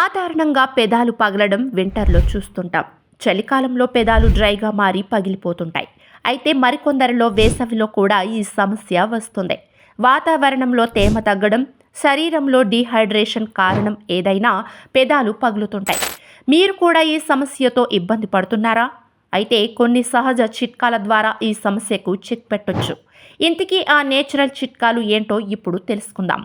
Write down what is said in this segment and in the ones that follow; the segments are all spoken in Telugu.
సాధారణంగా పెదాలు పగలడం వింటర్లో చూస్తుంటాం. చలికాలంలో పెదాలు డ్రైగా మారి పగిలిపోతుంటాయి. అయితే మరికొందరిలో వేసవిలో కూడా ఈ సమస్య వస్తుంది. వాతావరణంలో తేమ తగ్గడం శరీరంలో డీహైడ్రేషన్ కారణం ఏదైనా పెదాలు పగులుతుంటాయి. మీరు కూడా ఈ సమస్యతో ఇబ్బంది పడుతున్నారా? అయితే కొన్ని సహజ చిట్కాల ద్వారా ఈ సమస్యకు చెక్ పెట్టొచ్చు ఇంతకీ ఆ నేచురల్ చిట్కాలు ఏంటో ఇప్పుడు తెలుసుకుందాం.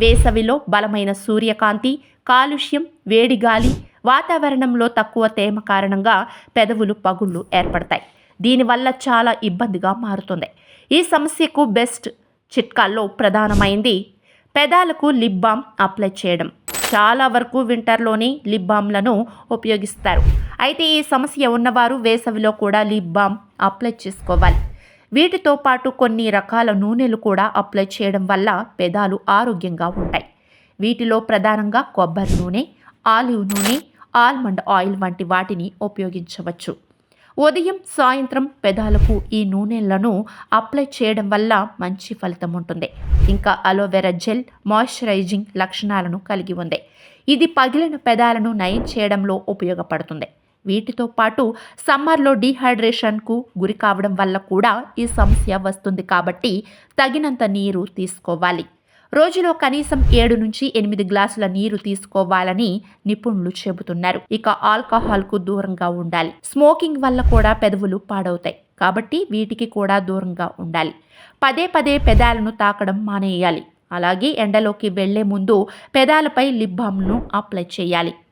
వేసవిలో బలమైన సూర్యకాంతి కాలుష్యం వేడి గాలి వాతావరణంలో తక్కువ తేమ కారణంగా పెదవులు పగుళ్ళు ఏర్పడతాయి. దీనివల్ల చాలా ఇబ్బందిగా మారుతుంది. ఈ సమస్యకు బెస్ట్ చిట్కాల్లో ప్రధానమైంది పెదాలకు లిప్ బామ్ అప్లై చేయడం. చాలా వరకు వింటర్లోని లిప్ బామ్లను ఉపయోగిస్తారు. అయితే ఈ సమస్య ఉన్నవారు వేసవిలో కూడా లిప్ బామ్ అప్లై చేసుకోవాలి. వీటితో పాటు కొన్ని రకాల నూనెలు కూడా అప్లై చేయడం వల్ల పెదాలు ఆరోగ్యంగా ఉంటాయి. వీటిలో ప్రధానంగా కొబ్బరి నూనె ఆలివ్ నూనె ఆల్మండ్ ఆయిల్ వంటి వాటిని ఉపయోగించవచ్చు. ఉదయం సాయంత్రం పెదాలకు ఈ నూనెలను అప్లై చేయడం వల్ల మంచి ఫలితం ఉంటుంది. ఇంకా అలోవెరా జెల్ మాయిశ్చరైజింగ్ లక్షణాలను కలిగి ఉంది. ఇది పగిలిన పెదాలను నయం చేయడంలో ఉపయోగపడుతుంది. వీటితో పాటు సమ్మర్లో డీహైడ్రేషన్కు గురి కావడం వల్ల కూడా ఈ సమస్య వస్తుంది కాబట్టి తగినంత నీరు తీసుకోవాలి. రోజులో కనీసం ఏడు నుంచి ఎనిమిది గ్లాసుల నీరు తీసుకోవాలని నిపుణులు చెబుతున్నారు. ఇక ఆల్కహాల్కు దూరంగా ఉండాలి. స్మోకింగ్ వల్ల కూడా పెదవులు పాడవుతాయి కాబట్టి వీటికి కూడా దూరంగా ఉండాలి. పదే పదే పెదాలను తాకడం మానేయాలి. అలాగే ఎండలోకి వెళ్ళే ముందు పెదాలపై లిప్ బామ్ను అప్లై చేయాలి.